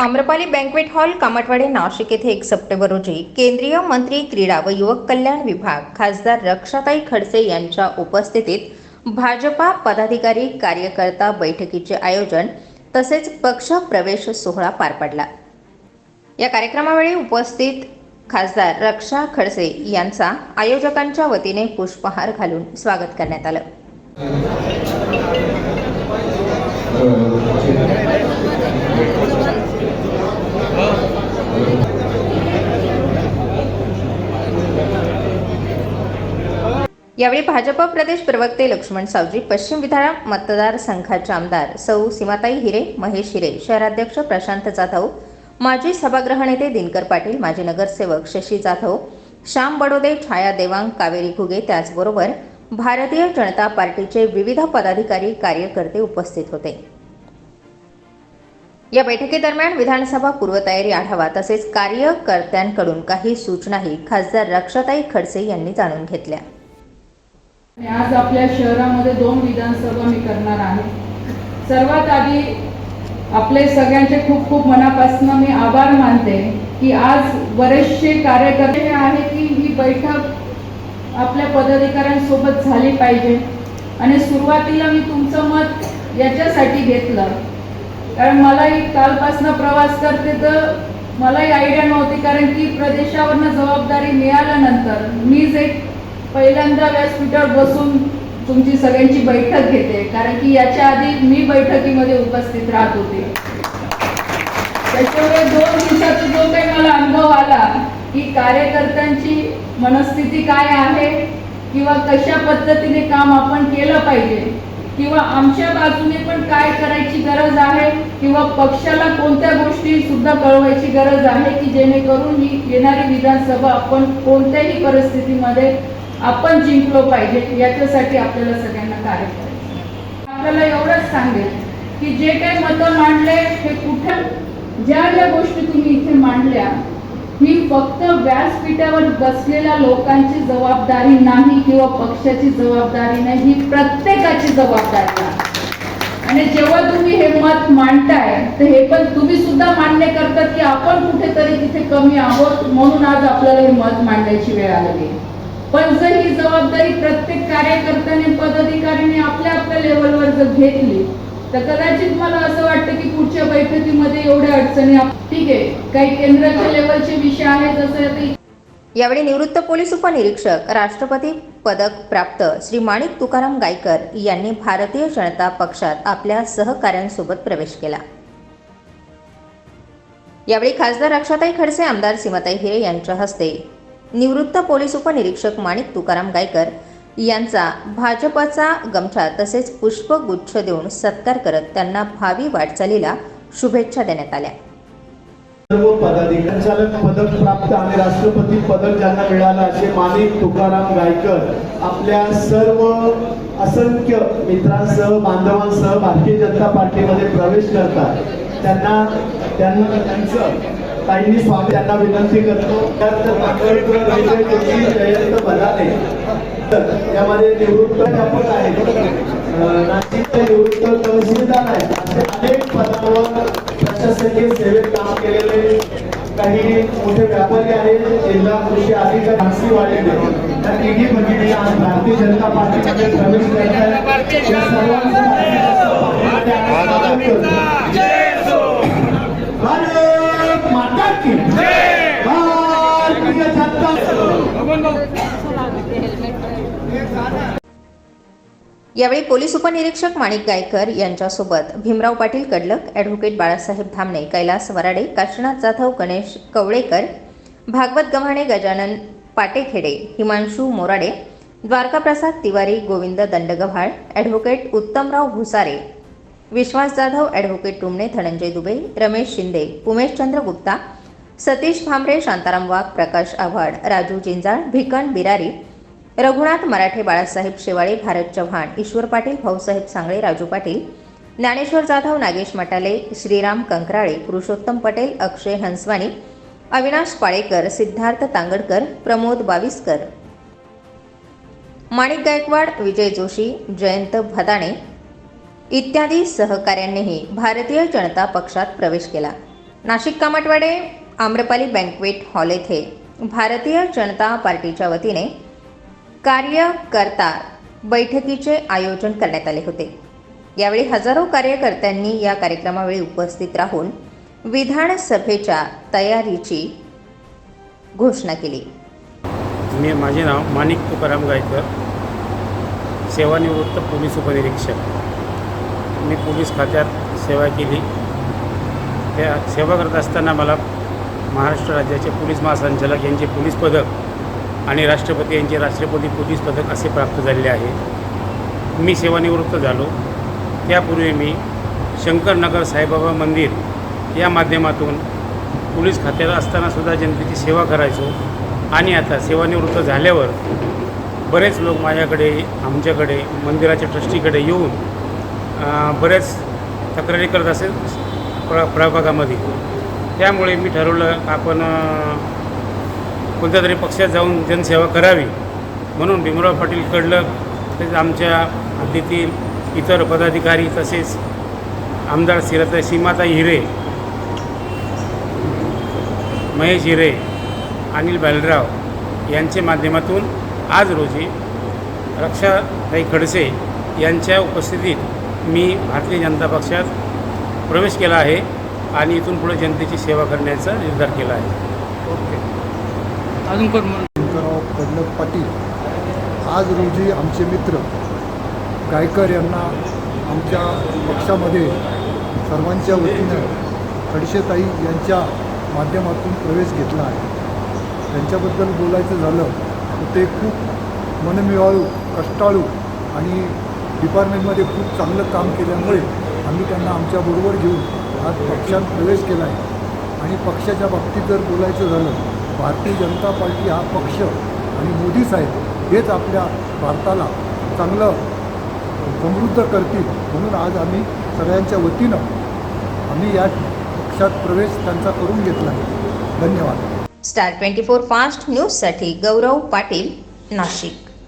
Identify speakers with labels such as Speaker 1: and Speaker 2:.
Speaker 1: Amrapali banquet hall Kamatwade Nashik येथे एक September रोजी केंद्रीय मंत्री क्रीडा व युवक कल्याण विभाग खासदार रक्षाताई खडसे यांच्या उपस्थितीत भाजपा पदाधिकारी कार्यकर्ता बैठकीचे आयोजन तसेच पक्ष प्रवेश सोहळा पार पडला. या कार्यक्रमावेळी उपस्थित खासदार रक्षा खडसे यांचा आयोजकांच्या वतीने पुष्पहार घालून स्वागत करण्यात आलं. यावेळी भाजप प्रदेश प्रवक्ते लक्ष्मण सावजी पश्चिम विधान मतदारसंघाचे आमदार सौ सीमाताई हिरे महेश हिरे शहराध्यक्ष प्रशांत जाधव माजी सभागृह नेते दिनकर पाटील माजी नगरसेवक शशी जाधव श्याम बडोदे छाया देवांग कावेरी घुगे त्याचबरोबर भारतीय जनता पार्टीचे विविध पदाधिकारी कार्यकर्ते उपस्थित होते. या बैठकीदरम्यान विधानसभा पूर्वतयारी आढावा तसेच कार्यकर्त्यांकडून काही सूचनाही खासदार रक्षाताई खडसे यांनी जाणून घेतल्या.
Speaker 2: आज आपल्या शहरामध्ये दोन विधानसभा मी करणार आहे. सर्वात आधी आपले सगळ्यांचे खूप खूप मनापासून मी आभार मानते की आज बरेचसे कार्यकर्ते हे आहे की ही बैठक आपल्या पदाधिकाऱ्यांसोबत झाली पाहिजे. आणि सुरुवातीला मी तुमचं मत याच्यासाठी घेतलं. कारण मलाही कालपासनं प्रवास करते तर मलाही आयडिया नव्हती कारण की प्रदेशावरनं जबाबदारी मिळाल्यानंतर मीच एक पहिल्यांदा व्यासपीठावर बसून तुमची सगळ्यांची बैठक घेते कारण की याच्या आधी मी बैठकीमध्ये उपस्थित राहत होते. त्याच्यामुळे दोन दिवसाचा जो काही मला अनुभव आला की कार्यकर्त्यांची मनस्थिती काय आहे किंवा कशा पद्धतीने काम आपण केलं पाहिजे किंवा आमच्या बाजूने पण काय करायची गरज आहे किंवा पक्षाला कोणत्या गोष्टी सुद्धा कळवायची गरज आहे की जेणेकरून ही येणारी विधानसभा आपण कोणत्याही परिस्थितीमध्ये आपण जिंकलो पाहिजे याच्यासाठी आपल्याला सगळ्यांना कार्य करायचं आपल्याला एवढंच सांगेल की जे काही मतं मांडले हे कुठं ज्या ज्या गोष्टी तुम्ही इथे मांडल्या ही फक्त व्यासपीठावर बसलेल्या लोकांची जबाबदारी नाही किंवा पक्षाची जबाबदारी नाही ही प्रत्येकाची जबाबदारी आहे. आणि जेव्हा तुम्ही हे मत मांडताय तर हे पण तुम्ही सुद्धा मान्य करतात की आपण कुठेतरी तिथे कमी आहोत म्हणून आज आपल्याला हे मत मांडायची वेळ आलेली आहे. पण जर ही जबाबदारी प्रत्येक कार्यकर्त्याने पदाधिकाऱ्याने आपल्या आपल्या लेवलवर जर घेतली तर कदाचित मला असं वाटतं की पुढच्या बैठकीमध्ये एवढ्या अडचणी ठीक आहे काही केंद्राच्या लेवलचे विषय आहेत जसं
Speaker 1: यावेळी निवृत्त पोलीस उपनिरीक्षक राष्ट्रपती पदक प्राप्त श्री माणिक तुकाराम गायकर यांनी भारतीय जनता पक्षात आपल्या सहकाऱ्यांसोबत प्रवेश केला. यावेळी खासदार अक्षताई खडसे आमदार सीमाताई हिरे यांच्या हस्ते निवृत्त पोलीस उपनिरीक्षक माणिक तुकाराम गायकर यांचा भाजपचा गमछा तसेच पुष्पगुच्छ देऊन सत्कार करत त्यांना भावी वाटचालीला शुभेच्छा देण्यात आल्या.
Speaker 3: सर्व पदाधिकारी पदक प्राप्त आणि राष्ट्रपती पदक ज्यांना मिळालं असे माणिक तुकाराम गायकर आपल्या सर्व असंख्य मित्रांसह बांधवांसह भारतीय जनता पार्टीमध्ये प्रवेश करतात. त्यांना त्यांना त्यांचं काहींनी स्वामी त्यांना विनंती करतो जयंत तर यामध्ये निवृत्त अध्यापक आहेत. नाशिकचे निवृत्त तहसीलदार आहेत. असे अनेक पदावर प्रशासकीय सेवेत काम केलेले काही मोठे व्यापारी आहेत. जिल्हा कृषी अधिकारी झांसी वाढलेले त्या तिन्ही भगिनी आज भारतीय जनता पार्टीमध्ये प्रवेश करत आहेत सर्वांचं
Speaker 1: यावेळी पोलीस उपनिरीक्षक माणिक गायकर यांच्यासोबत Bhimrao Patil Kadlak advocate Balasaheb Dhamne Kailas Varade Kashinath Jadhav Ganesh Kavalekar Bhagwat Gavhane Gajanan Patekhede Himanshu Morade Dwarkaprasad Tiwari Govind Dandgavhal advocate Uttamrao Bhusare Vishwas Jadhav advocate Tumne Dhananjay Dubey Ramesh Shinde Umeshchandra Gupta Satish Bhambare Shantaram Wagh Prakash Avhad Raju Jinjal Bhikan Birari Raghunath Marathe Balasaheb Shewale Bharat Chavan Ishwar Patil Bhausaheb Sangle Raju Patil Dnyaneshwar Jadhav Nagesh Matale Shriram Kankrale Purushottam Patel Akshay Hanswani Avinash Palekar Siddharth Tangadkar Pramod Baviskar. Manik Gaikwad Vijay Joshi Jayant Bhadane इत्यादी सहकाऱ्यांनीही भारतीय जनता पक्षात प्रवेश केला. Nashik Kamatwade Amrapali banquet hall येथे भारतीय जनता पार्टीच्या वतीने कार्यकर्ता बैठकीचे आयोजन करण्यात आले होते. यावेळी हजारो कार्यकर्त्यांनी या कार्यक्रमावेळी उपस्थित राहून विधानसभेच्या तयारीची घोषणा केली.
Speaker 4: मी माझे नाव माणिक तुकाराम गायकर सेवानिवृत्त पोलीस उपनिरीक्षक. मी पोलीस खात्यात सेवा केली. त्या सेवा करत असताना मला महाराष्ट्र राज्याचे पोलीस महासंचालक यांचे पोलीस पदक आणि राष्ट्रपती यांचे राष्ट्रपती पोलीस पदक असे प्राप्त झालेले आहे. मी सेवानिवृत्त झालो. त्यापूर्वी मी शंकरनगर साईबाबा मंदिर या माध्यमातून पोलीस खात्यात असतानासुद्धा जनतेची सेवा करायचो आणि आता सेवानिवृत्त झाल्यावर बरेच लोक माझ्याकडे आमच्याकडे मंदिराच्या ट्रस्टीकडे येऊन बरेच तक्रारी करत असेल प्र प्रभागामध्ये. त्यामुळे मी ठरवलं आपण कोणत्या तरी पक्षात जाऊन जनसेवा करावी म्हणून भीमराव पाटील कडलं तसेच आमच्या हद्दीतील इतर पदाधिकारी तसेच आमदार सिरत सीमाता हिरे महेश हिरे अनिल बालराव यांच्या माध्यमातून आज रोजी रक्षाताई खडसे यांच्या उपस्थितीत मी भारतीय जनता पक्षात प्रवेश केला आहे आणि इथून पुढे जनतेची सेवा करण्याचा निर्धार केला आहे.
Speaker 5: ओके. अजून कोण
Speaker 6: शंकरराव कडनक पाटील. आज रोजी आमचे मित्र गायकर यांना आमच्या पक्षामध्ये सर्वांच्या वतीनं खडशेताई यांच्या माध्यमातून प्रवेश घेतला आहे. त्यांच्याबद्दल बोलायचं झालं तर ते खूप मनमिळाळू कष्टाळू आणि डिपार्टमेंटमध्ये खूप चांगलं काम केल्यामुळे आम्ही त्यांना आमच्याबरोबर घेऊन आज पक्षात प्रवेश केला आहे. आणि पक्षाच्या बाबतीत जर बोलायचं झालं भारतीय जनता पार्टी हा पक्ष आणि मोदी साहेब हेच आपल्या भारताला चांगलं समृद्ध करतील. म्हणून आज आम्ही सगळ्यांच्या वतीनं आम्ही या पक्षात प्रवेश त्यांचा करून घेतला आहे. धन्यवाद.
Speaker 1: स्टार ट्वेंटी फोर फास्ट न्यूजसाठी गौरव पाटील नाशिक.